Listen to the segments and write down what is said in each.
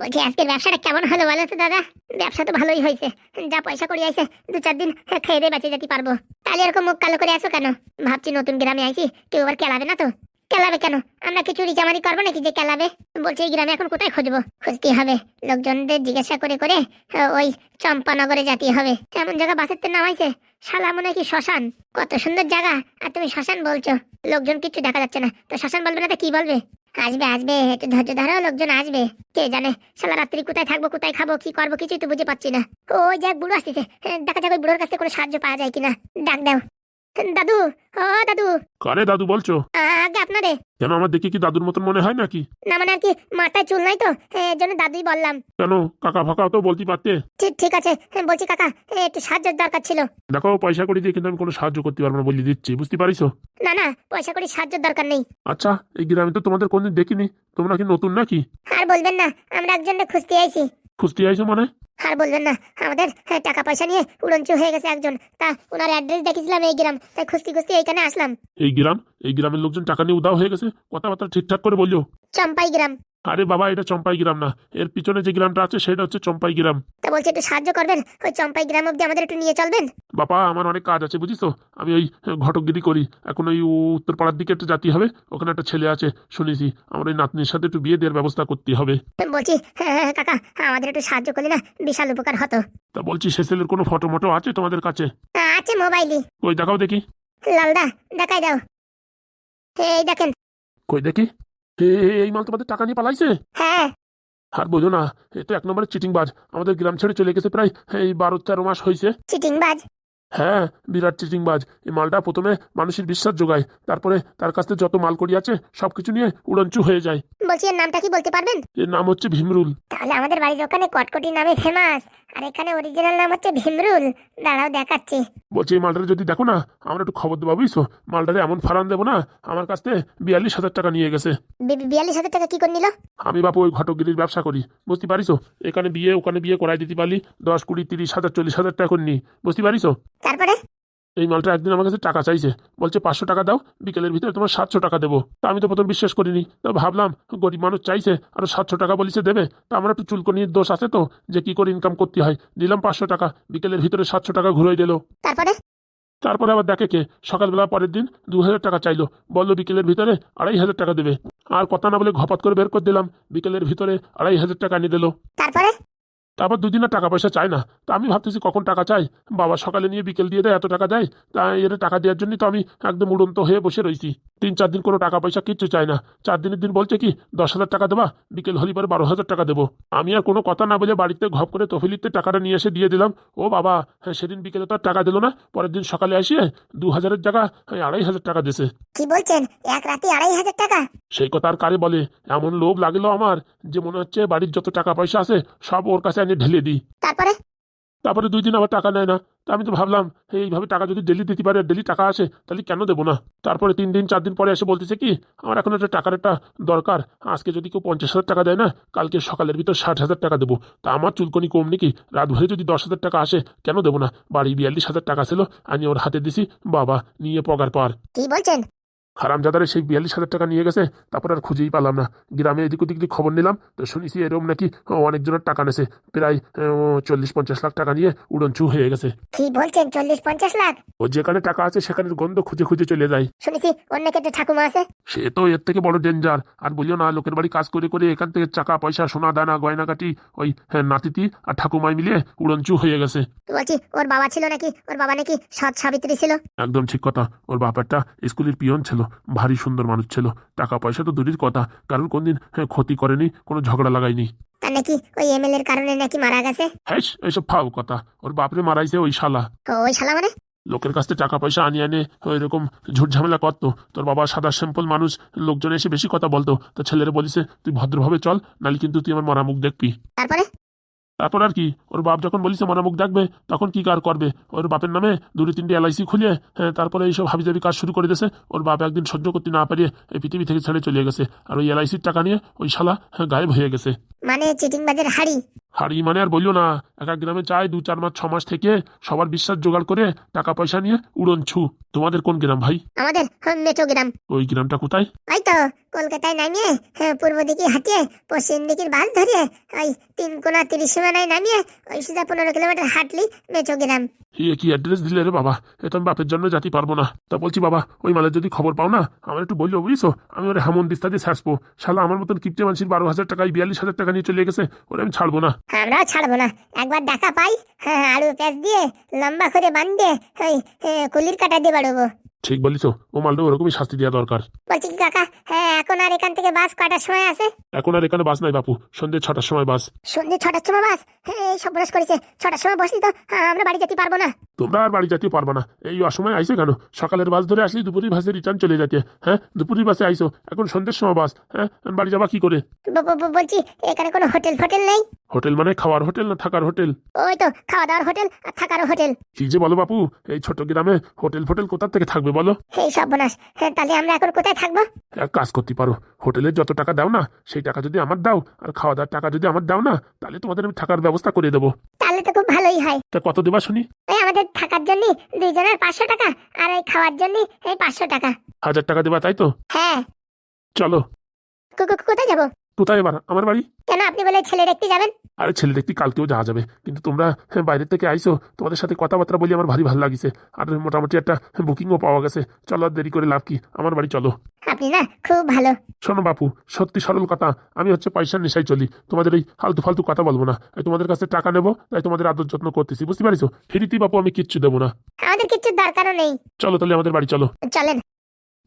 বলছি, আজকের ব্যবসাটা কেমন হলো বলো তো দাদা? ব্যবসা তো ভালোই হয়েছে। যা পয়সা করি আইছে, দু চার দিন খেয়ে দিয়ে বেঁচে যেতে পারব। তাহলে এরকম মুখ কালো করে আসো কেন? ভাবছি নতুন গ্রামে আইছি, কেউ আবার কেলাবে না তো? কেলাবে কেন? আমরা কি চুরি চামারি করব নাকি যে কেলাবে? বলছি, এই গ্রামে এখন কোথায় খুঁজবো? খুঁজতে হবে। লোকজনদের জিজ্ঞাসা করে করে, ওই চম্পানগরে যেতে হবে। এমন জায়গা বাসের তো নামাইছে শালা মনে কি শ্মশান? কত সুন্দর জায়গা। আর তুমি শ্মশান বলছো। লোকজন কিচ্ছু দেখা যাচ্ছে না। তো শ্মশান বলবে না তো কি বলবে? আসবে আসবে, একটু ধৈর্য ধরো, লোকজন আসবে। কে জানে সারা রাত্রি কোথায় থাকব, কোথায় খাব, কি করব, কিছুই তো বুঝে পাচ্ছি না। ওই যাক বুড়ো আসতেছে, দেখা যাক ওই বুড়োর কাছে কোনো সাহায্য পাওয়া যায় কিনা। ডাক দাও। দাদু ও দাদু। কারে দাদু বলছো? আগে আপনারে। কেন আমার দেখে কি দাদুর মতন মনে হয় নাকি? না মানে আর কি মাথায় চুল নাই তো এর জন্য দাদুই বললাম। কেন কাকা ফাঁকা তো বলতে পারতে? ঠিক ঠিক আছে হ্যাঁ, বলছি কাকা একটু সাহায্যের দরকার ছিল। দেখো পয়সা করে দিয়ে কিন্তু আমি কোনো সাহায্য করতে পারব না বলে দিচ্ছি বুঝতে পারিস না না পয়সা করে সাহায্যের দরকার নেই। আচ্ছা এই গ্রামে তো তোমাদের কোনদিন দেখিনি তোমরা কি নতুন নাকি? আর বলবেন না আমরা একজনকে খুঁজতে আইছি। খুঁজতে আইছো মানে? আর বলবেন না আমাদের হ্যাঁ, টাকা পয়সা নিয়ে উড়নচু হয়ে গেছে একজন। তা ওনার অ্যাড্রেস দেখেছিলাম এই গ্রাম তাই খুঁজতে খুঁজতে এইখানে আসলাম। এই গ্রাম এই গ্রামের লোকজন টাকা নিয়ে উদাও হয়ে গেছে কথাবার্তা ঠিকঠাক করে বলল। চম্পাই গ্রাম। আরে বাবা এটা চম্পাই গ্রাম না। এর পিছনে যে গ্রামটা আছে সেটা হচ্ছে চম্পাই গ্রাম। তা বলছি একটু সাহায্য করবেন? ওই চম্পাই গ্রাম অব্দি আমাদের একটু নিয়ে চলবেন? বাবা আমার অনেক কাজ আছে বুঝিস তো। আমি ওই ঘটকগিরি করি। এখন ওই উত্তরপাড়ার দিকে একটু জাতি হবে ওখানে একটা ছেলে আছে শুনেছি। আমার ওই নাতনির সাথে একটু বিয়ে দেওয়ার ব্যবস্থা করতে হবে। বলছি হ্যাঁ হ্যাঁ, কাকা আমাদের একটু সাহায্য করলে না বিশাল উপকার হতো। তা বলছি সে ছেলের কোনো ফটো মটো আছে তোমাদের কাছে? আছে মোবাইলই কই দেখাও দেখি। লালদা দেখাই দাও। এই দেখেন। কই দেখি। এই মাল তোমাদের টাকা নিয়ে পালাইছে? হ্যাঁ। আর বোঝো না এ তো এক নম্বরের চিটিং বাজ আমাদের গ্রাম ছেড়ে চলে গেছে প্রায় এই বারো তেরো মাস হয়েছে চিটিং বাজ হ্যাঁ বিরাট চিটিং বাজ এই মালটা প্রথমে মানুষের বিশ্বাস যোগায় তারপরে তার কাছ থেকে যত মাল করি আছে সবকিছু নিয়ে উড়ঞ্চু হয়ে যায়। বলছি এর নামটা কি বলতে পারবেন? এর নাম হচ্ছে ভীমরুল। তাহলে আমাদের বাড়ির ওখানে কটকটি নামে ফেমাস আর এখানে অরিজিনাল নাম হচ্ছে ভীমরুল। দাঁড়াও দেখাচ্ছি। বলছি এই মালটারে যদি দেখো না আমরা একটু খবর দেবো বুঝছ? মালটারে এমন ফারান দেবো না আমার কাছ থেকে বিয়াল্লিশ হাজার টাকা নিয়ে গেছে। বি- বিয়াল্লিশ হাজার টাকা কি করে নিল? আমি বাপু ওই ঘটকগিরির ব্যবসা করি বুঝতে পারিস এখানে বিয়ে ওখানে বিয়ে করাই দিতে পারি দশ কুড়ি তিরিশ হাজার চল্লিশ হাজার টাকা করে নি বুঝতে পারিস তারপরে? এই মালটা একদিন আমার কাছে টাকা চাইছে। বলছে পাঁচশো টাকা দাও বিকেলের ভিতরে তোমার সাতশো টাকা দেবো। তা আমি তো প্রথম বিশ্বাস করিনি। তা ভাবলাম গরিব মানুষ চাইছে আরও সাতশো টাকা বলিছে দেবে। তা আমার একটু চুলকনির দোষ আছে তো যে কি করে ইনকাম করতে হয়। দিলাম পাঁচশো টাকা বিকেলের ভিতরে সাতশো টাকা ঘুরে দিল। তারপরে? তারপরে আবার দেখে কে সকালবেলা পরের দিন দু হাজার টাকা চাইলো। বলল বিকেলের ভিতরে আড়াই হাজার টাকা দেবে। আর কথা না বলে ঘপাত করে বের করে দিলাম। বিকেলের ভিতরে আড়াই হাজার টাকা এনে দিল। তারপরে? তারপর দুদিন টাকা পয়সা চায় না। তা আমি ভাবতেছি কখন টাকা চাই? বাবা সকালে নিয়ে বিকেল দিয়ে দেয়, এত টাকা দেয়। তা এর টাকা দেওয়ার জন্যই তো আমি একদম উড়ন্ত হয়ে বসে রয়েছি তিন চার দিন কোনো টাকা পয়সা কিচ্ছু চাই না। চার দিনের দিন বলছে কি দশ হাজার টাকা দেবা বিকেল হলি পরে বারো হাজার টাকা দেবো। আমি আর কোনো কথা না বলে বাড়িতে ঘপ করে তফিলিতে টাকাটা নিয়ে এসে দিয়ে দিলাম। ও বাবা হ্যাঁ সেদিন বিকেলে তো আর টাকা দিল না পরের দিন সকালে আসিয়ে দু হাজারের জায়গা হ্যাঁ, আড়াই হাজার টাকা দিছে। কি বলছেন? এক রাতে আড়াই হাজার টাকা? সেই কথা আর কারে বলে? এমন লোভ লাগল আমার যে মনে হচ্ছে বাড়ির যত টাকা পয়সা আছে সব ওর কাছে আমি ঢেলে দিই। তারপরে? তারপরে দুই দিন আবার টাকা নেয় না। তা আমি তো ভাবলাম এইভাবে টাকা যদি ডেলি দিতে পারে ডেলি টাকা আসে, তাহলে কেন দেবো না? তারপরে তিন দিন, চার দিন পরে এসে বলতেছে কি, আমার এখন একটা টাকার একটা দরকার। আজকে যদি কেউ পঞ্চাশ হাজার টাকা দেয় না, কালকে সকালের ভিতর ষাট হাজার টাকা দেবো। তা আমার চুলকনি কম নাকি? রাত ভরে যদি দশ হাজার টাকা আসে, কেন দেবো না? বাড়ি বিয়াল্লিশ হাজার টাকা ছিল, আমি ওর হাতে দিছি, বাবা, নিয়ে পগার পার। কি বলছেন? হারামজাদারে সেই বিয়াল্লিশ হাজার টাকা নিয়ে গেছে তারপর আর খুঁজেই পালাম না। গ্রামে এদিক ওদিক দিয়ে খবর নিলাম তো শুনেছি এরকম নাকি অনেকজনের টাকা নেছে। প্রায় চল্লিশ পঞ্চাশ লাখ টাকা নিয়ে উড়নচু হয়ে গেছে। কি বলছেন চল্লিশ পঞ্চাশ লাখ? ও যেখানে টাকা আছে সেখানের গন্ধ খুঁজে খুঁজে চলে যায়। শুনেছি অন্য একটা ঠাকুমা আছে। সে তো এর থেকে বড় ডেঞ্জার। আর বলিও না লোকের বাড়ি কাজ করে করে এখান থেকে টাকা পয়সা সোনা দানা গয়নাকাটি ওই হ্যাঁ, নাতিতি আর ঠাকুমাই মিলিয়ে উড়নচু হয়ে গেছে। বলছি ওর বাবা ছিল নাকি? ওর বাবা নাকি সৎ সাবিত্রী ছিল? একদম ঠিক কথা ওর বাপারটা স্কুলের পিয়ন ছিল। ভারী সুন্দর মানুষ ছিল। টাকা পয়সা তো দূরের কথা। কারণ কোনদিন হ্যাঁ, ক্ষতি করেনি কোনো ঝগড়া লাগায়নি। তার নাকি ওই এমএল এর কারণে নাকি মারা গেছে? হ্যাঁ এইসব ফাও কথা। ওর বাপরে মারাইছে ওই শালা। ওই শালা মানে? লোকের কাছ থেকে টাকা পয়সা আনিয়ে আনে এরকম ঝুট ঝামেলা করতো। তোর বাবা সাদা সিম্পল মানুষ লোকজন এসে বেশি কথা বলতো। তো ছেলেরা বলিছে তুই ভদ্রভাবে চল নাহলে কিন্তু তুই আমার মরা মুখ দেখবি। তারপরে? তারপর আর কি? ওর বাপ যখন বলিছে মরা মুখ দেখবে তখন কি কার করবে? ওর বাপের নামে দুটো তিনটে এলআইসি খুলিয়ে হ্যাঁ তারপরে এইসব হাবিজাবি কাজ শুরু করে দিয়েছে। ওর বাপ একদিন সহ্য করতে না পারিয়ে এই পৃথিবী থেকে ছেড়ে চলে গেছে। আর ওই এলআইসির টাকা নিয়ে ওই শালা হ্যাঁ, গায়েব হয়ে গেছে। মানে চিটিং বাজের হাড়ি হারিয়ে মানে আর বলল না। এক এক গ্রামে চাই দু চার মাস ছ মাস থেকে সবার বিশ্বাস জোগাড় করে টাকা পয়সা নিয়ে উড়ন ছু। তোমাদের কোন গ্রাম ভাই? আমাদের হম, গ্রাম। ওই গ্রামটা কোথায়? তো কলকাতায় নামিয়ে হ্যাঁ, পূর্ব দিকে হাঁটিয়ে পশ্চিম দিকের বাস ধরিয়ে ওই তিন কোনা তিরিশ সীমানায় নামিয়ে ওই সোজা পনেরো কিলোমিটার হাঁটলি মেচো গ্রাম এ কি অ্যাড্রেস দিলে রে বাবা? এ তো আমি বাপের জন্য যেতে পারব না। তা বলছি বাবা ওই মালের যদি খবর পাও না আমার একটু বলল বুঝছ? আমি ওরে হেমন দিস্তা দিয়ে ছাড়বো। শালা আমার মতন কিপটে মানুষের বারো হাজার টাকায় বিয়াল্লিশ হাজার টাকা নিয়ে চলে গেছে ওরে আমি ছাড়বো না। আমরাও ছাড়বো না। একবার ডাকা পাই হ্যাঁ আলু পেঁয়াজ দিয়ে লম্বা করে বান্ধে ওই এ, কুলির কাটা দিয়ে বাড়বো। ঠিক বলিস ও মালটা ওরকমই শাস্তি দেওয়া দরকার। বলছি কি কাকা হ্যাঁ এখন আর এখান থেকে বাস কটার সময় আছে এখন আর এখানে বাস নাই বাপু সন্ধ্যে ছটার সময় বাস। সন্ধ্যে ছটার সময় বাস? হ্যাঁ এই সব করেছে ছটার সময় বসলি তো হ্যাঁ, আমরা বাড়ি যেতে পারব না। তোমরা আর বাড়ি যেতে পারবে না। এই অসময় আইসো কেন? সকালের বাস ধরে আসলি দুপুরের বাসে রিটার্ন চলে যেতে। হ্যাঁ দুপুরের বাসে আইসো এখন সন্ধ্যের সময় বাস। হ্যাঁ বাড়ি যাবা কি করে? বলছি এখানে কোনো হোটেল ফোটেল নেই? হোটেল মানে খাওয়ার হোটেল না থাকার হোটেল? ওই তো খাওয়া দাওয়ার হোটেল আর থাকার হোটেল। কি যে বলো বাপু এই ছোট গ্রামে হোটেল ফোটেল কোথা থেকে থাকবে বলো? এই সব বোনাস হ্যাঁ তাহলে আমরা এখন কোথায় থাকব? এক কাজ করতে পারো হোটেলের যত টাকা দাও না সেই টাকা যদি আমার দাও আর খাওয়া দাওয়ার টাকা যদি আমার দাও না তাহলে তোমাদের আমি থাকার ব্যবস্থা করে দেবো। তাহলে তো খুব ভালোই হয়। তা কত দেবা শুনি? ওই আমাদের থাকার জন্য দুইজনের পাঁচশো টাকা আর এই খাওয়ার জন্য এই পাঁচশো টাকা। হাজার টাকা দেবা তাই তো? হ্যাঁ। চলো। কো- কো- কোথায় যাব? কোথায় এবার? আমার বাড়ি? কেন? আপনি বলে ছেলে দেখতে যাবেন? আরে ছেলে দেখতে কালকেও যাওয়া যাবে। কিন্তু তোমরা হ্যাঁ, বাইরের থেকে আইসো। তোমাদের সাথে কথাবার্তা বলি আমার ভারী ভালো লাগিছে। আর মোটামুটি একটা বুকিংও পাওয়া গেছে। চলো আর দেরি করে লাভ কি? আমার বাড়ি চলো। আপনি না খুব ভালো। শোনো বাপু সত্যি সরল কথা। আমি হচ্ছে পয়সার নেশায় চলি। তোমাদের এই ফালতু ফালতু কথা বলব না। তোমাদের কাছে টাকা নেব তাই তোমাদের আদর যত্ন করতেছি। বুঝতে পারিছো? ফিরিতি বাপু আমি কিচ্ছু দেবো না। আমাদের কিছু দরকারও নেই। চলো তাহলে আমাদের বাড়ি চলো। চলেন।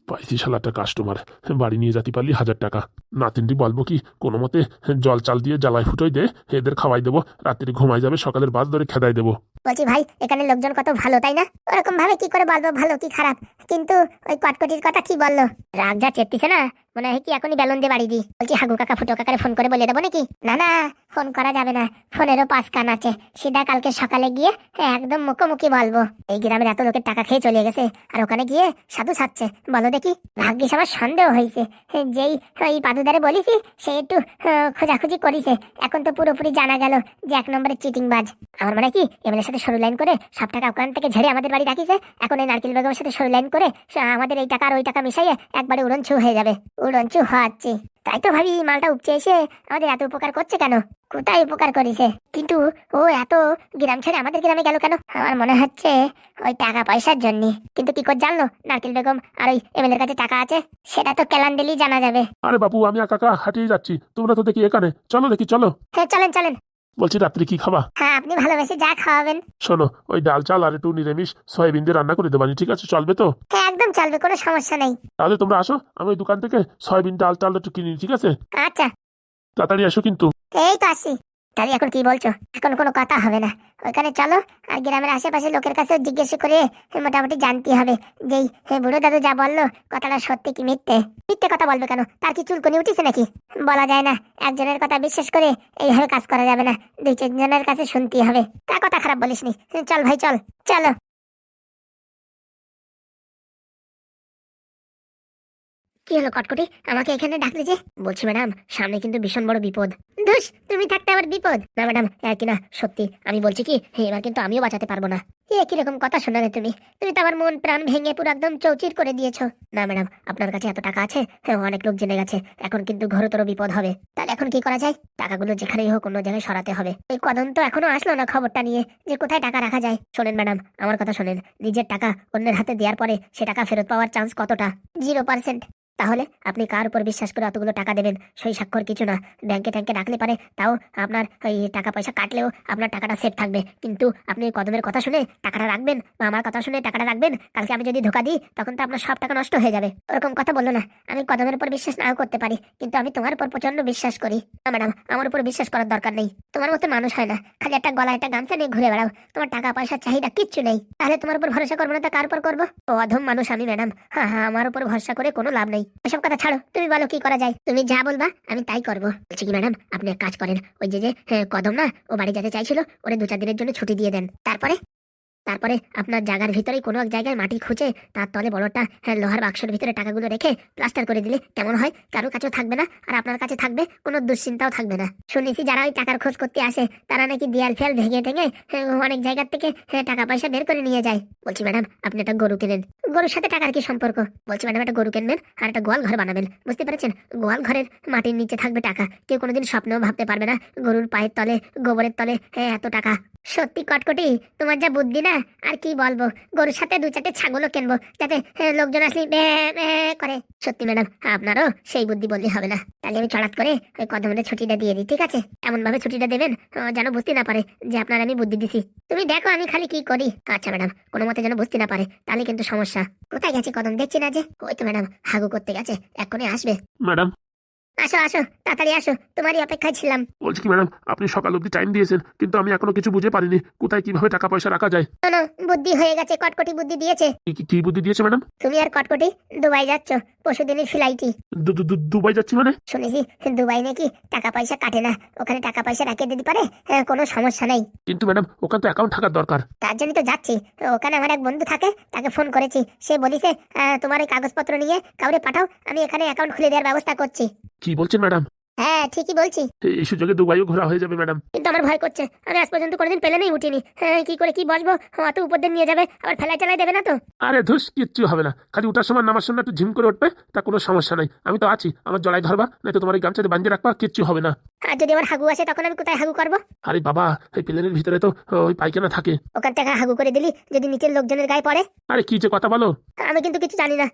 পাইছি শালাটা কাস্টমার বাড়ি নিয়ে যেতে পারলি হাজার টাকা। নাতিনটি বলব কি, কোনো মতে জল চাল দিয়ে জ্বালায় ফুটোই দে, এদের খাওয়াই দেবো, রাত্রি ঘুমাই যাবে, সকালের বাস ধরে খেদাই দেবো। বলছি ভাই, এখানে লোকজন কত ভালো, তাই না? ওরকম ভাবে কি করে বলব, ভালো কি খারাপ? কিন্তু ওই কটকটির কথা কি বলল? রাগ যা চেপতিছে না? মনে হয় কি এখনই বেলুন দিয়ে বাড়ি দি বলছি, হাগু কাকা, ফুটো কাকারে ফোন করে বলে দেবো নাকি? না না ফোন করা যাবে না। ফোনেরও পাঁচ কান আছে। সিধা কালকে সকালে গিয়ে একদম মুখোমুখি বলব। এই গ্রামের এত লোকের টাকা খেয়ে চলে গেছে, আর ওখানে গিয়ে সাধু ছাড়ছে বলো দেখি, ভাগ্যিস আমার সন্দেহ হয়েছে যেই ওই পাদুদারে বলিছি, সে একটু খোঁজাখুঁজি করিছে। এখন তো পুরোপুরি জানা গেল যে এক নম্বরের চিটিং বাজ আমার মনে হয় কি, এমএলএর সাথে সরু লাইন করে সব টাকা ওখান থেকে ঝেড়ে আমাদের বাড়ি রাখিছে। এখন এই নারকেল বেগমের সাথে সরু লাইন করে আমাদের এই টাকা আর ওই টাকা মিশাইয়ে একবারে উড়নছু হয়ে যাবে। উড়নছু হওয়াচ্ছি তাই তো ভাবি মালটা উপচে এসে আমাদের এত উপকার করছে কেন? কোথায় উপকার করেছে? কিন্তু ও এত গ্রাম ছেড়ে আমাদের গ্রামে গেল কেন? আমার মনে হচ্ছে ওই টাকা পয়সার জন্য। কিন্তু কি করে জানলো? নারকেল বেগম আর ওই এমএলএর কাছে টাকা আছে? সেটা তো কেলান দিলেই জানা যাবে। আরে বাপু আমি একা হাঁটিয়ে যাচ্ছি। তোমরা তো দেখি এখানে। চলো দেখি চলো। হ্যাঁ চলেন চলেন। বলছি রাত্রি কি খাবা? হ্যাঁ আপনি ভালোবেসে যা খাওয়াবেন। শোনো ওই ডাল চাল আর একটু নিরামিষ সয়াবিন দিয়ে রান্না করে দেবানি ঠিক আছে চলবে তো? হ্যাঁ একদম চলবে কোনো সমস্যা নেই। তাহলে তোমরা আসো আমি ওই দোকান থেকে সয়াবিন ডাল টাল একটু কিনি ঠিক আছে? আচ্ছা। তাড়াতাড়ি আসো কিন্তু। এই তো আসি। তাহলে এখন কি বলছো? এখন কোনো কথা হবে না। ওইখানে চলো, আর গ্রামের আশেপাশে লোকের কাছে জিজ্ঞেস করে মোটামুটি জানতে হবে। যে হ্যাঁ বুড়ো দাদু যা বলল, কথাটা সত্যি কি মিথ্যে? মিথ্যে কথা বলবে কেন? তার কি চুল চুলকনি উঠেছে নাকি? বলা যায় না। একজনের কথা বিশ্বাস করে এইভাবে কাজ করা যাবে না। দুই চারজনের কাছে শুনতে হবে। তা কথা খারাপ বলিসনি। চল ভাই, চল। চলো। কি হলো কটকটি? আমাকে এখানে ডাকলে যে? বলছি ম্যাডাম সামনে কিন্তু ভীষণ বড় বিপদ। ধুস তুমি থাকতে আবার বিপদ। না ম্যাডাম কি না সত্যি আমি বলছি কি এবার কিন্তু আমিও বাঁচাতে পারব না। এ কীরকম কথা শোনালে তুমি? তুমি তো আমার মন প্রাণ ভেঙে পুরো একদম চৌচির করে দিয়েছ। না ম্যাডাম আপনার কাছে এত টাকা আছে হ্যাঁ, অনেক লোক জেনে গেছে এখন কিন্তু ঘোরতর বিপদ হবে। তাহলে এখন কি করা যায়? টাকাগুলো যেখানেই হোক অন্য জায়গায় সরাতে হবে। এই কদম তো এখনও আসলো না খবরটা নিয়ে যে কোথায় টাকা রাখা যায়। শোনেন ম্যাডাম আমার কথা শোনেন নিজের টাকা অন্যের হাতে দেওয়ার পরে সে টাকা ফেরত পাওয়ার চান্স কতটা? Zero percent. তাহলে আপনি কার উপর বিশ্বাস করে অতগুলো টাকা দেবেন? সই স্বাক্ষর কিছু না। ব্যাংকে ট্যাঙ্কে রাখলে পারে, তাও আপনার ওই টাকা পয়সা কাটলেও আপনার টাকাটা সেফ থাকবে। কিন্তু আপনি কদমের কথা শুনে টাকাটা রাখবেন বা আমার কথা শুনে টাকাটা রাখবেন, কালকে আমি যদি ধোকা দিই, তখন তো আপনার সব টাকা নষ্ট হয়ে যাবে। ওরকম কথা বলল না। আমি কদমের উপর বিশ্বাস নাও করতে পারি, কিন্তু আমি তোমার উপর প্রচণ্ড বিশ্বাস করি। না, ম্যাডাম, আমার উপর বিশ্বাস করার দরকার নেই। তোমার মতো মানুষ হয় না। খালি একটা গলা একটা গামছা নিয়ে ঘুরে বেড়াও। তোমার টাকা পয়সার চাহিদা কিচ্ছু নেই। তাহলে তোমার উপর ভরসা করব না, তা কার উপর করব? অধম মানুষ আমি, ম্যাডাম। হ্যাঁ হ্যাঁ আমার উপর ভরসা করে কোনো লাভ নেই। এসব কথা ছাড়ো তুমি বলো কি করা যায়। তুমি যা বলবা আমি তাই করব। বলছি কি ম্যাডাম আপনি এক কাজ করেন। ওই যে যে হ্যাঁ, কদম না ও বাড়ি যেতে চাইছিল ওরে দু চার দিনের জন্য ছুটি দিয়ে দেন। তারপরে? তারপরে আপনার জায়গার ভিতরেই কোনো এক জায়গায় মাটি খুঁজে তার তলে বড়টা হ্যাঁ, লোহার বাক্সের ভিতরে টাকাগুলো রেখে প্লাস্টার করে দিলে কেমন হয়? কারোর কাছেও থাকবে না আর আপনার কাছে থাকবে কোনো দুশ্চিন্তাও থাকবে না। শুনেছি যারা ওই টাকার খোঁজ করতে আসে তারা নাকি দেয়াল ফেয়াল ভেঙে টেঙে হ্যাঁ, অনেক জায়গার থেকে হ্যাঁ, টাকা পয়সা বের করে নিয়ে যায়। বলছি ম্যাডাম আপনি একটা গরু কিনেন। গরুর সাথে টাকার কি সম্পর্ক? বলছি ম্যাডাম একটা গরু কিনবেন আর একটা গোয়াল ঘর বানাবেন। বুঝতে পেরেছেন? গোয়াল ঘরের মাটির নিচে থাকবে টাকা। কেউ কোনোদিন স্বপ্নেও ভাবতে পারবে না গরুর পায়ের তলে গোবরের তলে হ্যাঁ, এত টাকা। সত্যি কটকটি তোমার যা বুদ্ধি না আর কি বলব? গরুর সাথে দু চারটে ছাগলও কিনবো যাতে হ্যাঁ, লোকজন আসলে করে। সত্যি ম্যাডাম আপনারও সেই বুদ্ধি বললে হবে না। তাহলে আমি চড়াত করে ওই কদমের ছুটিটা দিয়ে দিই ঠিক আছে? এমন ভাবে ছুটিটা দেবেন যেন বুঝতে না পারে যে আপনার আমি বুদ্ধি দিছি। তুমি দেখো আমি খালি কি করি। আচ্ছা ম্যাডাম কোনো মতে যেন বুঝতে না পারে তাহলে কিন্তু সমস্যা। কোথায় গেছে কদম? দেখছি না যে। ওই তো ম্যাডাম হাগু করতে গেছে এক্ষুনি আসবে। ম্যাডাম আসো আসো তাড়াতাড়ি আসো তোমারই অপেক্ষায় ছিলাম। বলছি কি ম্যাডাম আপনি সকাল অবধি টাইম দিয়েছেন কিন্তু আমি এখনও কিছু বুঝে পারিনি কোথায় কীভাবে টাকা পয়সা রাখা যায়। শোনো বুদ্ধি হয়ে গেছে কটকটি বুদ্ধি দিয়েছে। কি- কি- কি বুদ্ধি দিয়েছে ম্যাডাম? তুমি আর কটকটি দুবাই যাচ্ছ পরশুদিনের ফ্লাইটই। দু- দু- দু- দুবাই যাচ্ছি মানে? শুনেছি দুবাই নাকি টাকা পয়সা কাটে না ওখানে টাকা পয়সা রাখিয়ে দিতে পারে হ্যাঁ, কোনো সমস্যা নেই। কিন্তু ম্যাডাম ওখানে তো অ্যাকাউন্ট থাকার দরকার। তার জন্য তো যাচ্ছি ওখানে আমার এক বন্ধু থাকে তাকে ফোন করেছি সে বলিছে আহ, তোমার এই কাগজপত্র নিয়ে কাউরে পাঠাও আমি এখানে অ্যাকাউন্ট খুলে দেওয়ার ব্যবস্থা করছি। কি বলছেন ম্যাডাম? হ্যাঁ ঠিকই বলছি। এই- সুযোগে দুবাইও ঘোরা হয়ে যাবে ম্যাডাম। কিন্তু আমার ভয় করছে। আমি আজ পর্যন্ত কোনোদিন প্লেনেই উঠিনি। হ্যাঁ কি করে কি বসবো? অত উপর দিয়ে নিয়ে যাবে আবার ফেলাই চালাই দেবে না তো? আরে ধুস কিচ্ছু হবে না। খালি ওঠার সময় নামার সময় একটু ঝিম করে উঠবে তা কোনো সমস্যা নাই। আমি তো আছি আমার জড়াই ধরবা নয়তো তোমার এই গামছাতে বাঁধিয়ে রাখবা কিচ্ছু হবে না। আর যদি আমার হাগু আসে তখন আমি কোথায় হাগু করব? আরে বাবা এই প্লেনের ভিতরে তো ওই পায়খানা থাকে। ওখান থেকে হাগু করে দিলি যদি নিচের লোকজনের গায়ে পড়ে? আরে কি যে কথা বলো। আমি কিন্তু কিছু জানি না।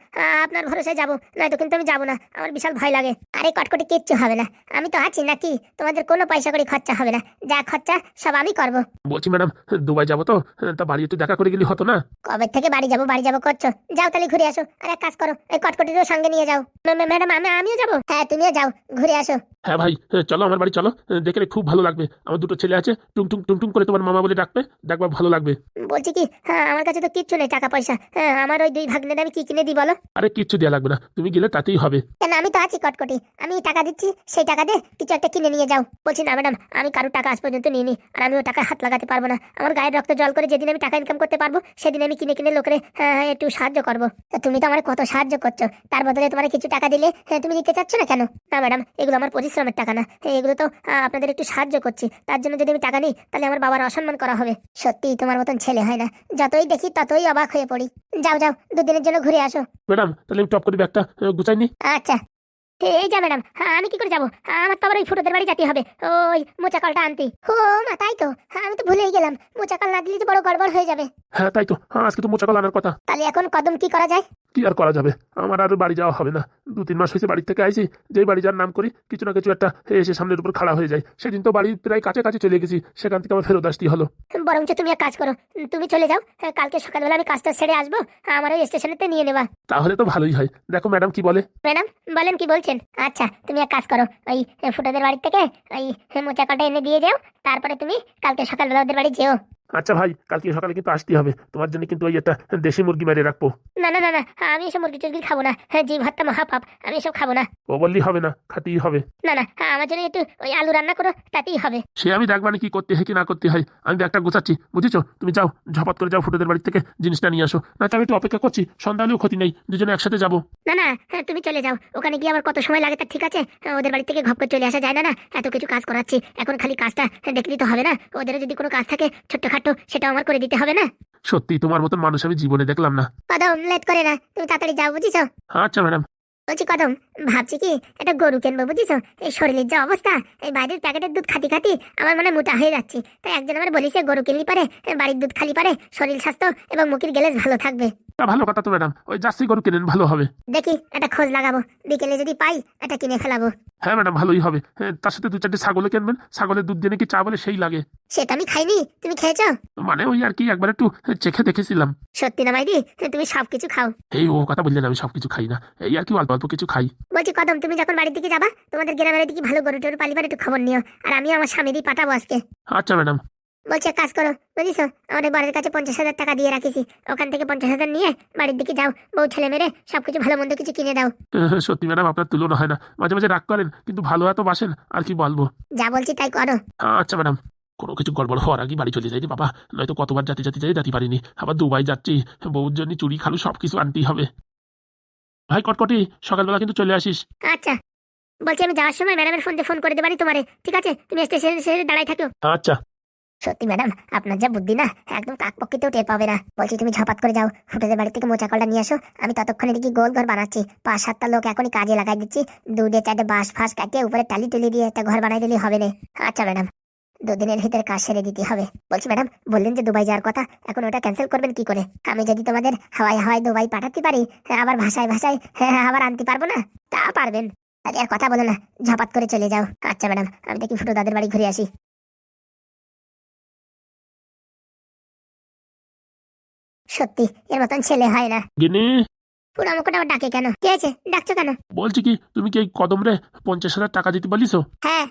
আপনার ভরসায় যাব নয়তো কিন্তু আমি যাব না। আমার বিশাল ভয় লাগে। আরে কটকটি কিচ্ছু হবে না। আমি তো আছি নাকি? তোমাদের কোনো পয়সা করে খরচা হবে না। যা খরচা সব আমি করব। বলছি ম্যাডাম দুবাই যাব তো? তা বাড়ি একটু দেখা করে গেলে হতো না? কবে থেকে বাড়ি যাব বাড়ি যাব করছ? যাও তাহলে ঘুরে আসো। আর এক কাজ করো এই কটকটিরও সঙ্গে নিয়ে যাও। ম্যা- ম্যা- ম্যাডাম আমি আমিও যাব? হ্যাঁ তুমিও যাও ঘুরে আসো। হ্যাঁ ভাই চলো আমার বাড়ি চলো। দেখলে খুব ভালো লাগবে। আমার দুটো ছেলে আছে টুং টুং টুং টুং করে তোমার মামা বলে ডাকবে দেখবা ভালো লাগবে। বলছি কি হ্যাঁ আমার কাছে তো কিচ্ছু নেই টাকা পয়সা। হ্যাঁ আমার ওই দুই ভাগ্নের আমি কি কিনে দিই বলো? আরে কিচ্ছু দেওয়া লাগবে না তুমি গেলে তাতেই হবে। কেন আমি তো আছি কটকটি। আমি টাকা দিচ্ছি সেই টাকা দিয়ে কিছু একটা কিনে নিয়ে যাও। বলছি না ম্যাডাম আমি কারও টাকা আজ পর্যন্ত নিইনি আর আমি ও টাকা হাত লাগাতে পারব না। আমার গায়ের রক্ত জল করে যেদিন আমি টাকা ইনকাম করতে পারব সেদিন আমি কিনে কিনে লোকের হ্যাঁ, একটু সাহায্য করব। তা তুমি তো আমার কত সাহায্য করছ। তার বদলে তোমার কিছু টাকা দিলে হ্যাঁ, তুমি দিতে চাচ্ছ না কেন? না ম্যাডাম এগুলো আমার পরিশ্রমের টাকা না। হ্যাঁ, এগুলো তো আপনাদের একটু সাহায্য করছি। তার জন্য যদি আমি টাকা নিই তাহলে আমার বাবার অসম্মান করা হবে। সত্যি তোমার মতন ছেলে হয় না। যতই দেখি ততই অবাক হয়ে পড়ি। যাও যাও দুদিনের জন্য ঘুরে আসো। ম্যাডাম তাহলে আমি টপ করে ব্যাগটা গুছাই নি আচ্ছা। এই যা ম্যাডাম আমি কি করে যাব? আমার তো আবার ওই ফুটোদের বাড়ি যেতে হবে। ওই মোচাকলটা আনতে। হো মা তাই তো? হ্যাঁ, আমি তো ভুলেই গেলাম। মোচাকল না দিলে তো বড় গড়বড় হয়ে যাবে। হ্যাঁ তাই তো। হ্যাঁ আজকে তো মোচাকল আনার কথা। তাহলে এখন কদম কি করা যায়? কি আর করা যাবে? আমার আর বাড়ি যাওয়া হবে না। দু তিন মাস হয়েছে বাড়ি থেকে আইছি। যেই বাড়ি যার নাম করি কিছু না কিছু একটা এসে সামনের উপর খাড়া হয়ে যায়। সেদিন তো বাড়ির প্রায় কাছে কাছে চলে গেছি। সেখান থেকে আমার ফেরত আসতে হলো। বরঞ্চ তুমি এক কাজ করো। তুমি চলে যাও। হ্যাঁ, কালকে সকালবেলা আমি কাজটা ছেড়ে আসব। আমার ওই স্টেশনেতে নিয়ে নেবা। তাহলে তো ভালোই হয়। দেখো ম্যাডাম কি বলে। ম্যাডাম বলেন কি বলছেন? আচ্ছা তুমি এক কাজ করো। ওই ফুটোদের বাড়ি থেকে ওই মোচাকলটা এনে দিয়ে যাও। তারপরে তুমি কালকে সকালবেলা ওদের বাড়ি যেও। আচ্ছা ভাই কালকে সকালে কিন্তু আসতে হবে। তোমার জন্য কিন্তু ওই একটা দেশি মুরগি মেরে রাখব। না না না না আমি এসব মুরগি টুরগি খাব না। হ্যাঁ জি ভাতটা মহাপাপ আমি এসব খাব না। ও বললেই হবে না খাতেই হবে। না না আমার জন্য একটু ওই আলু রান্না করো তাতেই হবে। সে আমি দেখবানি কি করতে হয় কি না করতে হয়। আমি একটা গোছাচ্ছি বুঝেছ? তুমি যাও ঝপাত করে যাও ফুটোদের বাড়ি থেকে জিনিসটা নিয়ে আসো। না তো আমি একটু অপেক্ষা করছি সন্ধ্যা হলেও ক্ষতি নেই দুজনে একসাথে যাব। না না হ্যাঁ তুমি চলে যাও। ওখানে গিয়ে আমার কত সময় লাগে তা ঠিক আছে? হ্যাঁ, ওদের বাড়ি থেকে ঘপ করে চলে আসা যায় না না? এত কিছু কাজ করাচ্ছি এখন খালি কাজটা দেখলেই তো হবে না? ওদের যদি কোনো কাজ থাকে ছোট্টখাটো সেটা আমার করে দিতে হবে না? সত্যি তোমার মতন মানুষ আমি জীবনে দেখলাম না। কদম লেট করে না তুমি তাড়াতাড়ি যাও বুঝিছো? আচ্ছা ম্যাডাম। বলছি কদম ভাবছি কি একটা গরু কিনবো বুঝিছো? এই শরীরের যা অবস্থা এই বাইরের প্যাকেটের দুধ খাতি খাতি আমার মনে মোটা হয়ে যাচ্ছে। তাই একজন আমার বলিছে গরু কিনলি পারে বাড়ির দুধ খালি পারে শরীর স্বাস্থ্য এবং মুখের গ্যালেজ ভালো থাকবে। তা ভালো কথা তো ম্যাডাম। ওই জার্সি গরু কিনেন ভালো হবে। দেখি একটা খোঁজ লাগাবো। বিকেলে যদি পাই একটা কিনে ফেলাবো। হ্যাঁ ম্যাডাম ভালোই হবে। তার সাথে দু চারটে ছাগলে কিনবেন। ছাগলের দুধ দিয়ে নাকি চা বলে সেই লাগে। সেটা আমি খাইনি। তুমি খেয়েছো? মানে ওই আর কি একবার একটু চেখে দেখেছিলাম। সত্যি না মাইদি তুমি সব কিছু খাও। এই ও কথা বললেন আমি সবকিছু খাই না। এই আর কি অল্প অল্প কিছু খাই। বলছি কদম তুমি যখন বাড়ির দিকে যাবা তোমাদের গ্রামের দিকে ভালো গরু টরু পালিবার একটু খবর নিও। আর আমি আমার স্বামীরই পাঠাবো আজকে। আচ্ছা ম্যাডাম। বলছি এক কাজ করো বুঝিছো আমাদের বাড়ির কাছে পঞ্চাশ হাজার টাকা দিয়ে রাখিছি। ওখান থেকে পঞ্চাশ হাজার নিয়ে বাড়ির দিকে যাও। বউ ছেলে মেরে সবকিছু ভালো মন্দ কিছু কিনে দাও। সত্যি ম্যাডাম আপনার তুলনা হয় না। মাঝে মাঝে রাগ করেন কিন্তু ভালো এত বাসেন আর কি বলব? যা বলছি তাই করো। আচ্ছা ম্যাডাম কোনো কিছু গড়বড় হওয়ার আগে বাড়ি চলে যাই বাবা। নয়তো কতবার যাতে যাতে যাই যেতে পারিনি। আবার দুবাই যাচ্ছি বউর জন্য চুরি খালু সব কিছু আনতেই হবে। ভাই কটকটি সকালবেলা কিন্তু চলে আসিস। আচ্ছা বলছি আমি যাওয়ার সময় ম্যাডামের ফোন দিয়ে ফোন করে দেবানি তোমারে ঠিক আছে? তুমি স্টেশনে দাঁড়াই থাকো। আচ্ছা। সত্যি ম্যাডাম আপনার যা বুদ্ধি না একদম কাকপক্ষিতেও টের পাবে না। বলছি তুমি ঝপাত করে যাও ফুটেদের বাড়ি থেকে মোচা কলটা নিয়ে আসো। আমি ততক্ষণে দেখি গোল ঘর বানাচ্ছি। পাঁচ সাতটা লোক এখনই কাজে লাগাই দিচ্ছি। দুধে চারটে বাঁশ ফাঁস কাটিয়ে উপরে টালি টুলি দিয়ে একটা ঘর বানাই দিলেই হবে না। আচ্ছা ম্যাডাম দুদিনের ভিতরে কাজ সেরে দিতে হবে। বলছি ম্যাডাম বললেন যে দুবাই যাওয়ার কথা এখন ওটা ক্যান্সেল করবেন কি করে? আমি যদি তোমাদের হাওয়াই হাওয়াই দুবাই পাঠাতে পারি আবার ভাষায় ভাষায় হ্যাঁ হ্যাঁ, আবার আনতে পারব না? তা পারবেন। আরে আর কথা বলো না ঝপাত করে চলে যাও। আচ্ছা ম্যাডাম আমি দেখি ফুটো দাদের বাড়ি ঘুরে আসি। সত্যি এর মতন ছেলে হয় না। গিনি পুরো মুখটা আবার ডাকে কেন? কি আছে? ডাকছো কেন? বলছি কি তুমি কি এই কদম রে পঞ্চাশ হাজার টাকা দিতে বলিস হ্যাঁ।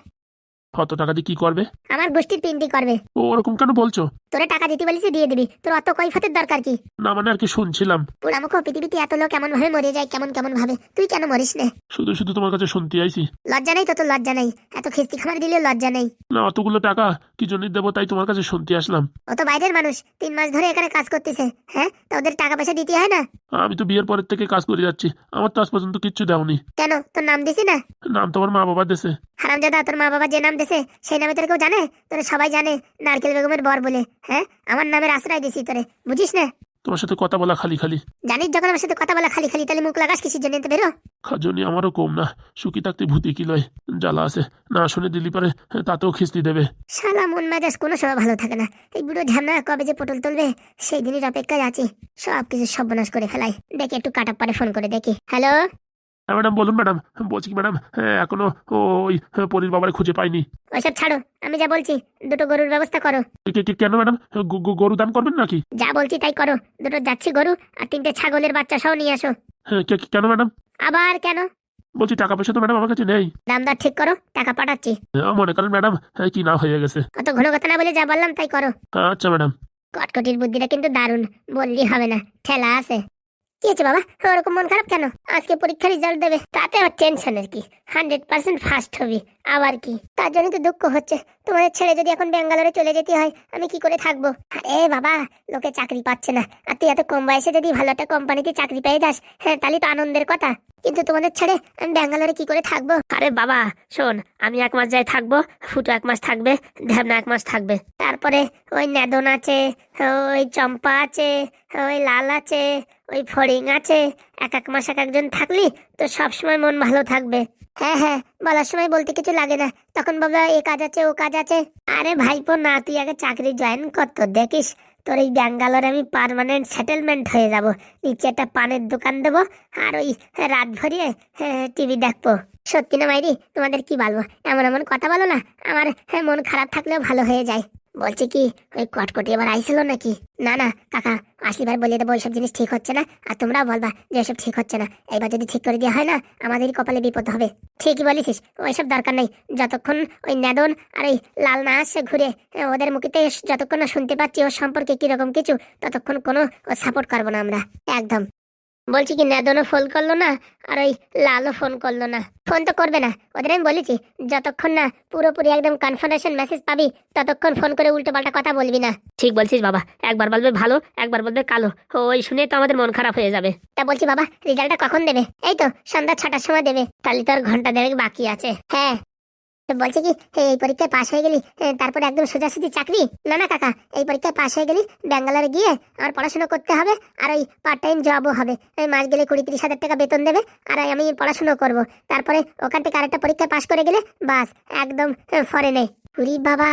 কত টাকা দিয়ে কি করবে? আমার গোষ্ঠীর পিন্ডি করবে। ও ওরকম কেন বলছো? তোরে টাকা দিতে বলিস দিয়ে দিবি। তোর অত কৈফতের দরকার কি? না মানে আর কি শুনছিলাম। পুরামুখ পৃথিবীতে এত লোক কেমন ভাবে মরে যায় কেমন কেমন ভাবে? তুই কেন মরিস না? শুধু শুধু তোমার কাছে শুনতে আইছি। লজ্জা নেই তো তোর লজ্জা নেই। এত খিস্তি খামার দিলেও লজ্জা নেই। না অতগুলো টাকা কি জন্য দেবো তাই তোমার কাছে শুনতে আসলাম। ও তো বাইরের মানুষ তিন মাস ধরে এখানে কাজ করতেছে। হ্যাঁ? তা ওদের টাকা পয়সা দিতে হয় না? আমি তো বিয়ের পরের থেকে কাজ করে যাচ্ছি। আমার তো আজ পর্যন্ত কিচ্ছু দেওনি। কেন? তোর নাম দিছি না? নাম তোমার মা বাবা দেশে হারামজাদা তোর মা বাবা যে নাম দেছে সেই নামে তোর কেউ জানে? তোরা সবাই জানে নারকেল বেগমের বর বলে। হ্যাঁ? আমার নামের আশ্রয় দিছি তোরে। বুঝিস না? তোমার সাথে কথা বলা খালি খালি। জানিস যখন আমার সাথে কথা বলা খালি খালি তাহলে মুখ লাগাস কিসের জন্য? বেরো। খাজনি আমারও কম না। সুখী থাকতে ভূতি কি লয়? জ্বালা আছে। না শুনে দিলি পারে তাতেও খিস্তি দেবে। শালা মন মেজাজ কোনো সময় ভালো থাকে না। এই বুড়ো ঝামনা কবে যে পটল তুলবে সেই দিনের অপেক্ষায় আছি। সব কিছু সর্বনাশ করে ফেলাই। দেখি একটু কাটাপ পরে ফোন করে দেখি। হ্যালো? হ্যাঁ ম্যাডাম বলুন ম্যাডাম। বলছি কি ম্যাডাম হ্যাঁ, এখনও ওই পরির বাবারে খুঁজে পাইনি। ওইসব ছাড়ো আমি যা বলছি দুটো গরুর ব্যবস্থা করো। কেন ম্যাডাম? গরু দান করবেন নাকি? যা বলছি তাই করো দুটো যাচ্ছি গরু আর তিনটে ছাগলের বাচ্চা সহ নিয়ে আসো। হ্যাঁ কেন ম্যাডাম? আবার কেন? বলছি টাকা পয়সা তো ম্যাডাম আমার কাছে নেই। দাম দর ঠিক করো টাকা পাঠাচ্ছি। মনে করেন ম্যাডাম কি না হয়ে গেছে। অত ঘন কথা না বলে যা বললাম তাই করো। আচ্ছা ম্যাডাম। কটকটির বুদ্ধিটা কিন্তু দারুণ বললি হবে না ঠেলা আছে। কি হচ্ছে বাবা? ওরকম মন খারাপ কেন? আজকে পরীক্ষার রেজাল্ট দেবে তাতে আবার টেনশনের কি? হান্ড্রেড পার্সেন্ট ফার্স্ট হবি আবার কি? তার জন্য তো দুঃখ হচ্ছে। তোমাদের ছেড়ে যদি এখন ব্যাঙ্গালোরে চলে যেতে হয় আমি কি করে থাকব? আরে বাবা লোকে চাকরি পাচ্ছে না। আর তুই এত কম বয়সে যদি ভালো একটা কোম্পানিতে চাকরি পেয়ে যাস হ্যাঁ তাহলে তো আনন্দের কথা। কিন্তু তোমাদের ছেড়ে আমি ব্যাঙ্গালোরে কি করে থাকব? আরে বাবা শোন আমি এক মাস যাই থাকব ফুটো এক মাস থাকবে ধ্যাবনা এক মাস থাকবে। তারপরে ওই নেদন আছে ওই চম্পা আছে ওই লাল আছে ওই ফড়িং আছে এক এক মাস এক একজন থাকলি তো সবসময় মন ভালো থাকবে। হ্যাঁ হ্যাঁ বলার সময় বলতে কিছু লাগে না। তখন বাবা এ কাজ আছে ও কাজ আছে। আরে ভাইপো না তুই আগে চাকরি জয়েন করতো দেখিস। তোর এই ব্যাঙ্গালোরে আমি পার্মানেন্ট সেটেলমেন্ট হয়ে যাব। নিচে একটা পানের দোকান দেবো আর ওই রাত ভরিয়ে টিভি দেখব। সত্যি না মাইরি? তোমাদের কি বলব? এমন এমন কথা বলো না। আমার হ্যাঁ, মন খারাপ থাকলেও ভালো হয়ে যায়। বলছি কি, ওই কটকটি এবার আইছিল নাকি? না না, কাকা আসলি ভাই বলিয়ে দেবো, ওইসব জিনিস ঠিক হচ্ছে না। আর তোমরাও বলবা যে ওইসব ঠিক হচ্ছে না। এবার যদি ঠিক করে দেওয়া হয় না, আমাদেরই কপালে বিপদ হবে। ঠিকই বলিস ওইসব দরকার নেই। যতক্ষণ ওই নেদন আর ওই লাল না আসে ঘুরে ওদের মুখেতে যতক্ষণ না শুনতে পাচ্ছি ওর সম্পর্কে কীরকম কিছু, ততক্ষণ কোনো সাপোর্ট করব না আমরা। একদম। বলছি কি নেদনও ফোন করল না আর ওই লালও ফোন করল না। ফোন তো করবে না ওদের আমি বলেছি যতক্ষণ না পুরোপুরি একদম কনফার্মেশন মেসেজ পাবি ততক্ষণ ফোন করে উল্টো পাল্টা কথা বলবি না। ঠিক বলছিস বাবা একবার বলবে ভালো একবার বলবে কালো ওই শুনে তো আমাদের মন খারাপ হয়ে যাবে। তা বলছি বাবা রেজাল্টটা কখন দেবে? এই তো সন্ধ্যা ছটার সময় দেবে তাহলে তোর ঘণ্টা দেড়েক বাকি আছে। হ্যাঁ বলছে কি, এই পরীক্ষায় পাশ হয়ে গেলি তারপরে একদম সোজাসুজি চাকরি? না না, কাকা, এই পরীক্ষায় পাশ হয়ে গেলি, ব্যাঙ্গালোরে গিয়ে আমার পড়াশোনা করতে হবে, আর ওই পার্ট টাইম জবও হবে। এই মাস গেলে কুড়ি তিরিশ হাজার টাকা বেতন দেবে, আর আমি পড়াশোনা করব। তারপরে ওখান থেকে আরেকটা পরীক্ষায় পাশ করে গেলে, বাস, একদম ফরেনে উরি বাবা,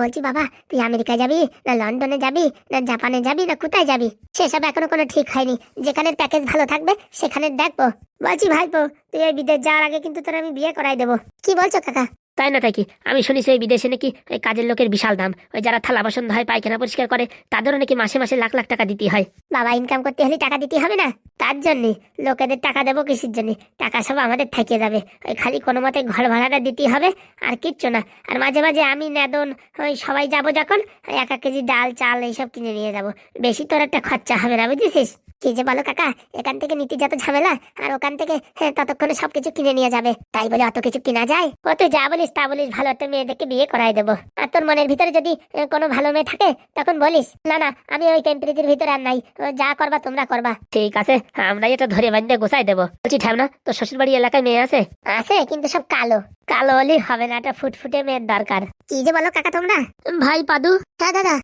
বলছি বাবা, তুই আমেরিকায় যাবি, না লন্ডনে যাবি, না জাপানে যাবি, না কোথায় যাবি? সেসব এখনও কোনো ঠিক হয়নি যেখানে প্যাকেজ ভালো থাকবে, সেখানে দেখব। বলছি ভাইপো, তুই এই বিদেশ যাওয়ার আগে কিন্তু তোর আমি বিয়ে করাই দেবো। কি বলছো কাকা? তাই না তাই কি? আমি শুনেছি ওই বিদেশে নাকি ওই কাজের লোকের বিশাল দাম। ওই যারা থালা বাসন ধয় পায়খানা পরিষ্কার করে, তাদেরও নাকি মাসে মাসে লাখ লাখ টাকা দিতে হয়। বাবা ইনকাম করতে হলে টাকা দিতে হবে না? তার জন্যে। লোকেদের টাকা দেবো কিসের জন্য? টাকা সব আমাদের থেকে যাবে। ওই খালি কোনো মতে ঘর ভাড়াটা দিতে হবে, আর কিচ্ছু না। আর মাঝে মাঝে আমি, নেদন, ওই সবাই যাব যখন এক এক কেজি ডাল, চাল, এইসব কিনে নিয়ে যাব। বেশি তোর একটা খরচা হবে না, বুঝেছিস? কি যে বলো কাকা এখান থেকে নীতি যত ঝামেলা আর ওখান থেকে হ্যাঁ, ততক্ষণে সবকিছু কিনে নিয়ে যাবে। তাই বলে অত কিছু কিনা যায়? ও তুই যা বলিস তা বলিস ভালো একটা মেয়েদেরকে বিয়ে করাই দেবো। আর তোর মনের ভিতরে যদি কোনো ভালো মেয়ে থাকে তখন বলিস না না আমি ওই টেম্পারেচার ভিতরে আর নাই যা করবা তোমরা করবা। ঠিক আছে আমরা এটা ধরে বান্ধে গোসাই দেবো। বলছি ঠাম না তোর শ্বশুর বাড়ি এলাকায় মেয়ে আছে? আছে কিন্তু সব কালো। কালো হলেই হবে না একটা ফুটফুটে মেয়ের দরকার। কি যে বলো কাকা তোমরা? ভাই পাদু। হ্যাঁ দাদা।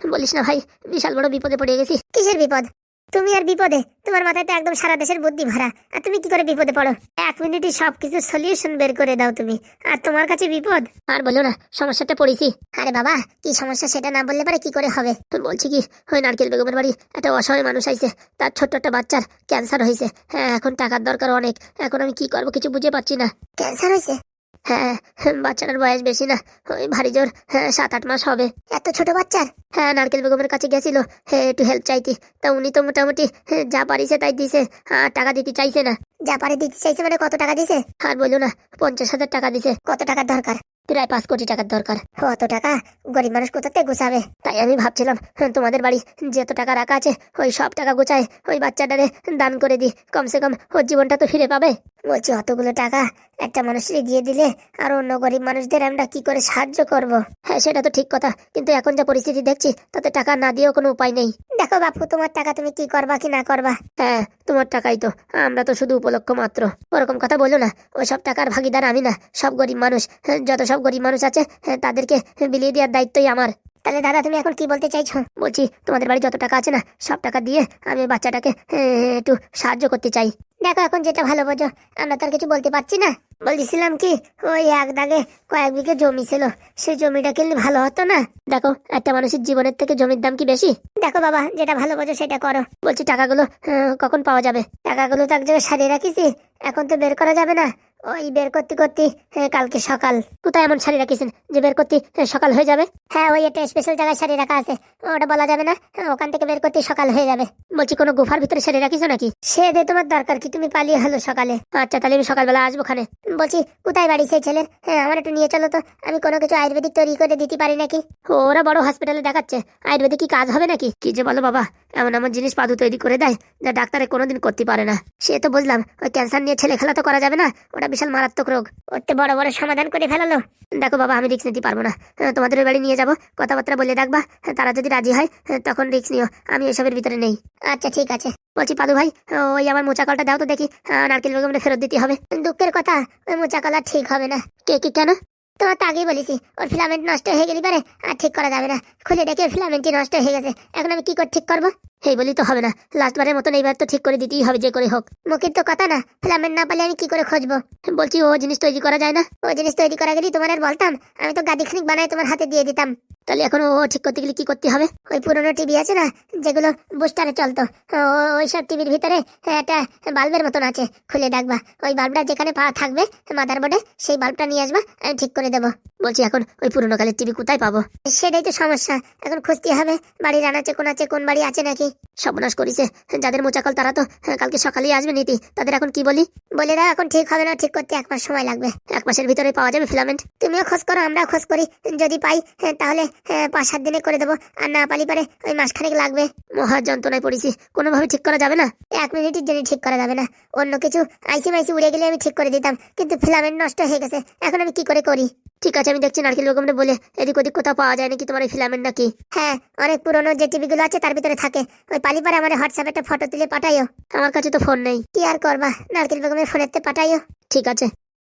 বলিস না ভাই বিশাল বড় বিপদে পড়ে গেছি। কিসের বিপদ? তুমি আর বিপদে, তোমার মাথায় তো একদম সারা দেশের বুদ্ধি ভরা। আর তুমি কি করে বিপদে পড়ো? এক মিনিটে সবকিছু সলিউশন বের করে দাও তুমি। আর তোমার কাছে বিপদ? আর বলো না, সমস্যাটা পড়েছি। আরে বাবা, কি সমস্যা সেটা না বললে পারে কি করে হবে? বলছি কি, ওই নারকেল বেগমের বাড়ি একটা অসহায় মানুষ আইছে, তার ছোট্ট একটা বাচ্চার ক্যান্সার হয়েছে হ্যাঁ এখন টাকার দরকার অনেক। এখন আমি কি করব কিছু বুঝে পাচ্ছি না। ক্যান্সার হয়েছে হ্যাঁ বাচ্চাটার বয়স বেশি না। ওই ভারী জোর হ্যাঁ সাত আট মাস হবে। এত ছোট বাচ্চার হ্যাঁ নারকেল বেগমের কাছে গেছিল। হ্যাঁ একটু হেল্প চাইতি তা উনি তো মোটামুটি হ্যাঁ, যা পারিছে তাই দিছে। আর টাকা দিতে চাইছে না। যা পারে দিতে চাইছে মানে কত টাকা দিছে? আর বলো না পঞ্চাশ হাজার টাকা দিছে। কত টাকার দরকার? প্রায় পাঁচ কোটি টাকার দরকার। অত টাকা গরিব মানুষ কোথাতে গুছাবে? তাই আমি ভাবছিলাম তোমাদের বাড়ি যত টাকা রাখা আছে, ওই সব টাকা গুছায় ওই বাচ্চাটারে দান করে দিই। কমসে কম ওর জীবনটা তো ফিরে পাবে। বলছি, অতগুলো টাকা একটা মানুষকে দিয়ে দিলে আর অন্য গরিব মানুষদের আমরা কি করে সাহায্য করব? হ্যাঁ সেটা তো ঠিক কথা, কিন্তু এখন যা পরিস্থিতি দেখছি, তাতে টাকা না দিয়েও কোনো উপায় নেই। দেখো বাপু তোমার টাকা তুমি কি করবা কি না করবা? হ্যাঁ তোমার টাকাই তো। আমরা তো শুধু উপলক্ষ মাত্র। ওরকম কথা বলো না। ওই সব টাকার ভাগিদার আমি না। সব গরিব মানুষ। হ্যাঁ, যত সব গরিব মানুষ আছে হ্যাঁ, তাদেরকে বিলিয়ে দেওয়ার দায়িত্বই আমার। তাহলে দাদা, তুমি এখন কি বলতে চাইছো? বলছি, তোমাদের বাড়ি যত টাকা আছে না, সব টাকা দিয়ে আমি বাচ্চাটাকে একটু সাহায্য করতে চাই। দেখো এখন যেটা ভালো বোঝো, আমরা তো আর কিছু বলতে পারছি না। বলছিলাম কি, ওই এক দাগে কয়েক বিঘে জমি ছিল, সেই জমিটা কিনলে ভালো হতো না? দেখো, একটা মানুষের জীবনের থেকে জমির দাম কি বেশি? দেখো বাবা, যেটা ভালো বোঝো সেটা করো। বলছি, টাকাগুলো কখন পাওয়া যাবে? টাকাগুলো তো এক জায়গায় সারিয়ে রাখিছি, এখন তো বের করা যাবে না। ওই বের করতে করতে আহ, কালকে সকাল। কোথায় এমন শাড়ি রাখিছেন যে বের করতে সকাল হয়ে যাবে? হ্যাঁ ওই একটা স্পেশাল জায়গায় শাড়ি রাখা আছে। ওটা বলা যাবে না। হ্যাঁ, ওখান থেকে বের করতে সকাল হয়ে যাবে। বলছি কোনো গুফার ভিতরে শাড়ি রাখিছো নাকি? সে দে তোমার দরকার কি তুমি পালিয়ে হলো সকালে। আচ্ছা তাহলে আমি সকালবেলা আসব ওখানে। বলছি কোথায় বাড়ি সেই ছেলের হ্যাঁ আমার একটু নিয়ে চলো তো। আমি কোনো কিছু আয়ুর্বেদিক তৈরি করে দিতে পারি নাকি? ওরা বড় হসপিটালে দেখাচ্ছে। আয়ুর্বেদিক কি কাজ হবে নাকি? কি যে বলো বাবা। এমন এমন জিনিস পাদু তৈরি করে দেয় যা ডাক্তারে কোনোদিন করতে পারে না। সে তো বুঝলাম ওই ক্যান্সার নিয়ে ছেলে খেলা তো করা যাবে না ওটা বিশাল মারাত্মক রোগ। ওতে বড় বড় সমাধান করে ফেলালো। দেখো বাবা আমি রিক্স নিতে পারব না। হ্যাঁ, তোমাদের ওই বাড়ি নিয়ে যাব কথাবার্তা বলে রাখবা। হ্যাঁ, তারা যদি রাজি হয় হ্যাঁ, তখন রিক্স নিও আমি এসবের ভিতরে নেই। আচ্ছা ঠিক আছে। বলছি পাদু ভাই ওই আমার মোচা কলটা দাও তো দেখি। নারকেল বেগমটা ফেরত দিতে হবে। দুঃখের কথা ওই মোচা কলা ঠিক হবে না। কে কি কেন? তোমার তো আগেই বলেছি, ওর ফিলামেন্ট নষ্ট হয়ে গেলি পারে, আর ঠিক করা যাবে না। খুলে দেখে ফিলামেন্টই নষ্ট হয়ে গেছে। এখন আমি কি করে ঠিক করব? এই বলি তো হবে না। লাস্টবারের মতন এইবার তো ঠিক করে দিতেই হবে, যে করে হোক। মুখের তো কথা না ফিলামেন্ট না পেলে আমি কি করে খুঁজবো? বলছি, ও জিনিস তৈরি করা যায় না? ও জিনিস তৈরি করা গেলেই তোমার আর বলতাম, আমি তো গাদিখানিক বানাই তোমার হাতে দিয়ে দিতাম। তাহলে এখন ও ঠিক করতে গেলে কি করতে হবে? ওই পুরোনো টিভি আছে না, যেগুলো বুস্টারে চলতো। ওই সব টিভির ভিতরে একটা বাল্বের মতন আছে, খুলে ডাকবা ওই বাল্বটা যেখানে থাকবে মাদার বোর্ডে সেই বাল্বটা নিয়ে আসবা, আমি ঠিক করে দেবো। বলছি এখন ওই পুরোনো কালের টিভি কোথায় পাবো? সেটাই তো সমস্যা। এখন খুঁজতে হবে, বাড়ির আনাচে কোন আছে কোন বাড়ি আছে নাকি? সর্বনাশ করিছে। যাদের মোচাকল তারা তো কালকে সকালেই আসবে নীতি। তাদের এখন কি বলি? বলে দাও, এখন ঠিক হবে না, ঠিক করতে এক মাস সময় লাগবে। এক মাসের ভিতরে পাওয়া যাবে ফিলামেন্ট তুমিও খোঁজ করো, আমরাও খোঁজ করি। যদি পাই, তাহলে পাঁচ সাত দিনে করে দেবো। আর না পালি পারে ওই মাসখানেক লাগবে। মহা যন্ত্রণায় পড়েছি। কোনোভাবে ঠিক করা যাবে না। এক মিনিটের জন্য ঠিক করা যাবে না। অন্য কিছু আইসি মাইসি উড়ে গেলে আমি ঠিক করে দিতাম। কিন্তু ফিলামেন্ট নষ্ট হয়ে গেছে। এখন আমি কি করে করি? ঠিক আছে, আমি দেখছি নারকেল বেগমটা বলে এদিক ওদিক কোথাও পাওয়া যায় নাকি তোমার এই ফিলামেন্ট নাকি? হ্যাঁ অনেক পুরনো যে টিভিগুলো আছে তার ভিতরে থাকে। ওই পালিপারে আমার হোয়াটসঅ্যাপে একটা ফটো তুলে পাঠাইও। আমার কাছে তো ফোন নেই। কি আর করবা? নারকেল বেগমের ফোনেতে পাঠাইও। ঠিক আছে।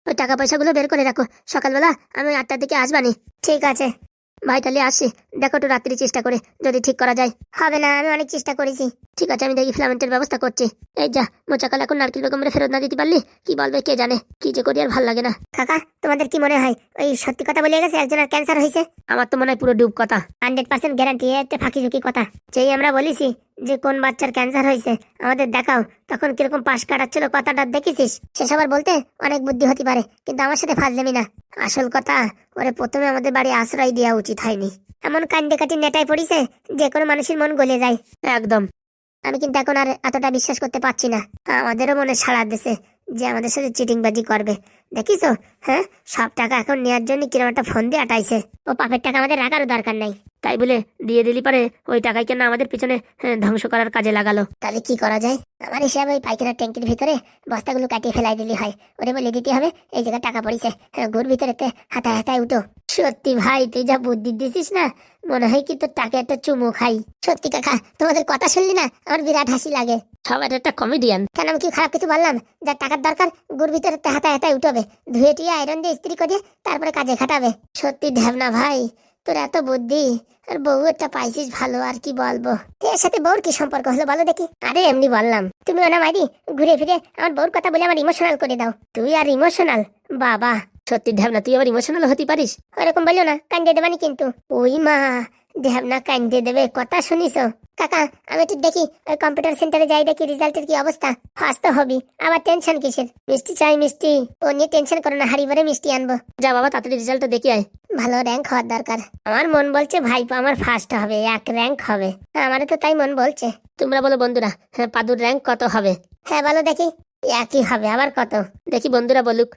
ওই টাকা পয়সাগুলো বের করে রাখো। সকালবেলা আমি আটটার দিকে আসবানি। ঠিক আছে। ভাই তাহলে আসি। দেখো একটু রাত্রি চেষ্টা করে যদি ঠিক করা যায়। হবে না আমি অনেক চেষ্টা করেছি। ঠিক আছে আমি দেখি ফিলামেন্টের ব্যবস্থা করছি। এই যা মোচাকাল এখন নারকেল বেগমের ফেরত না দিতে পারলি? কি বলবে কে জানে? কি যে করি আর ভালো লাগে না। কাকা তোমাদের কি মনে হয় ওই সত্যি কথা বলে গেছে একজনের ক্যান্সার হয়েছে? আমার তো মনে হয় পুরো ডুব কথা। হান্ড্রেড পার্সেন্ট গ্যারান্টি একটা ফাঁকি ঝুঁকি কথা। যেই আমরা বলেছি যে কোন বাচ্চার ক্যান্সার হয়েছে আমাদের দেখাও। তখন কীরকম পাশ কাটাচ্ছিল কথাটা দেখেছিস সেসব আর বলতে অনেক বুদ্ধি হতে পারে কিন্তু আমার সাথে ফাজলামি না। আসল কথা ওরে প্রথমে আমাদের বাড়ি আশ্রয় দেওয়া উচিত হয়নি। এমন কান্দে কাটি নেটায় পড়িছে যে কোনো মানুষের মন গলে যায়। একদম। আমি কিন্তু এখন আর এতটা বিশ্বাস করতে পারছি না। আমাদেরও মনে সাড়া দিছে যে আমাদের সাথে চিটিংবাজি করবে। দেখিস হ্যাঁ? সব টাকা এখন নেওয়ার জন্য কিরম একটা ফোন দিয়ে আটাইছে। ও পাপের টাকা আমাদের রাখারও দরকার নাই। তাই বলে দিয়ে দিলি পারে ওই টাকায় কেন আমাদের পিছনে হ্যাঁ, ধ্বংস করার কাজে লাগালো? তাহলে কি করা যায়? আমার হিসাবে ওই পাইখানার ট্যাঙ্কির ভিতরে বস্তাগুলো কাটিয়ে ফেলাই দিলি হয়। ওরে বলে দিতে হবে এই জায়গায় টাকা পড়েছে হ্যাঁ, গুড় ভিতরে হাতায় হাতায় উঠো। সত্যি ভাই তুই যা বুদ্ধি দিছিস না মনে হয় কি তোর টাকা একটা চুমু খাই। সত্যি কাকা তোমাদের কথা শুনলি না আমার বিরাট হাসি লাগে। সবার একটা কমেডিয়ান কেন আমি কি খারাপ কিছু বললাম? যার টাকার দরকার গুড় ভিতরে হাতায় হাতায় উঠবে। ধুয়ে টুয়ে আয়রন দিয়ে ইস্ত্রি করে তারপরে কাজে খাটাবে। সত্যি ঢ্যাবনা ভাই। তোর এত বুদ্ধি, আর বউ একটা পাইছিস ভালো, আর কি বলব? এর সাথে বউর কি সম্পর্ক হলো বলো দেখি? আরে, এমনি বললাম। তুমি ওনা মাইরি, ঘুরে ফিরে আমার বউর কথা বলে আমার ইমোশনাল করে দাও। তুই আর ইমোশনাল বাবা, সত্যি ঢ্যাবনা তুই আবার ইমোশনাল হতে পারিস? ওরকম বলল না কান্দে দেবানি কিন্তু। ওই মা ঢ্যাবনা কান্দে দেবে, কথা শুনিস কাকা, আমি একটু দেখি, ওই কম্পিউটার সেন্টারে যাই দেখি রেজাল্টের কি অবস্থা। ফার্স্ট তো হবি। আবার টেনশন কিসের? মিষ্টি চাই মিষ্টি। ও নিয়ে টেনশন করো না হাড়ি ভরে মিষ্টি আনব। যা বাবা, তাড়াতাড়ি রেজাল্টটা দেখি আয়। ভালো র্যাঙ্ক হওয়ার দরকার। আমার মন বলছে, ভাইপো, আমার ফার্স্ট হবে, এক র্যাঙ্ক হবে। আমারও তো তাই মন বলছে। তোমরা বলো বন্ধুরা হ্যাঁ পাদুর র্যাঙ্ক কত হবে? হ্যাঁ বলো দেখি। একই হবে, আবার কত? দেখি বন্ধুরা বলুক।